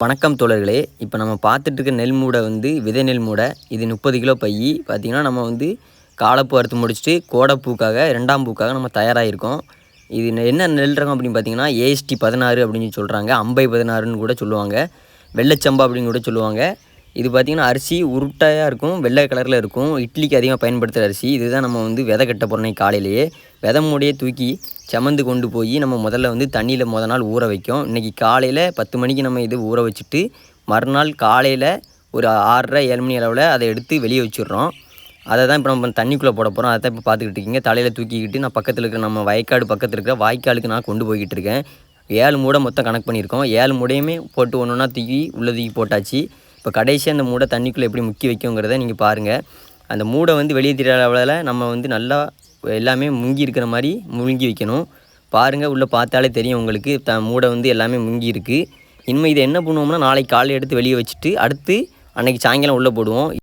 வணக்கம் தோழர்களே இப்போ நம்ம பார்த்துட்டு இருக்க நெல் மூடை வந்து விதை நெல் மூடை இது முப்பது கிலோ பை பார்த்திங்கன்னா நம்ம வந்து காலப்பூ அறுத்து முடிச்சுட்டு கோடைப்பூக்காக ரெண்டாம் பூக்காக நம்ம தயாராகிருக்கோம் இது என்ன நெல் ரகம் அப்படின்னு பார்த்தீங்கன்னா ஏஎஸ்டி பதினாறு அப்படின்னு சொல்கிறாங்க அம்பை பதினாறுன்னு கூட சொல்லுவாங்க. வெள்ளைச்சம்பா அப்படின்னு கூட சொல்லுவாங்க. இது பார்த்திங்கன்னா அரிசி உருட்டையாக இருக்கும் வெள்ளை கலரில் இருக்கும். இட்லிக்கு அதிகமாக பயன்படுத்துகிற அரிசி. இதுதான் நம்ம வந்து விதை கட்ட போகிறோம் காலையிலேயே விதை மூடையே தூக்கி சமந்து கொண்டு போய் நம்ம முதல்ல வந்து தண்ணியில் முத நாள் ஊற வைக்கும். இன்றைக்கி காலையில் பத்து மணிக்கு நம்ம இது ஊற வச்சுட்டு மறுநாள் காலையில் ஒரு ஆறரை ஏழு மணி அளவில் அதை எடுத்து வெளியே வச்சிடுறோம். அதை தான் இப்போ நம்ம தண்ணிக்குள்ளே போட போகிறோம் அதை தான் இப்போ பார்த்துக்கிட்டு இருக்கீங்க. தலையில் தூக்கிக்கிட்டு நான் பக்கத்தில் இருக்கிற நம்ம வயக்காடு பக்கத்தில் இருக்கிற வாய்க்காலுக்கு நான் கொண்டு போய்கிட்டு இருக்கேன். ஏழு மூடை மொத்தம் கணக்கு பண்ணியிருக்கோம். ஏழு மூடையுமே போட்டு ஒன்று ஒன்றா தூக்கி உள்ள தூக்கி போட்டாச்சு. இப்போ கடைசியாக அந்த மூடை தண்ணிக்குள்ளே எப்படி முக்கி வைக்குங்கிறத நீங்கள் பாருங்கள் அந்த மூடை வந்து வெளியே தெரியாத அளவில் நம்ம வந்து நல்லா எல்லாமே முங்கி இருக்கிற மாதிரி முழுங்கி வைக்கணும். பாருங்கள் உள்ளே பார்த்தாலே தெரியும் உங்களுக்கு. த மூடை வந்து எல்லாமே முங்கி இருக்குது இனிமேல் இதை என்ன பண்ணுவோம்னா நாளைக்கு காலையில் எடுத்து வெளியே வச்சுட்டு அடுத்து அன்னைக்கு சாயங்காலம் உள்ளே போடுவோம்.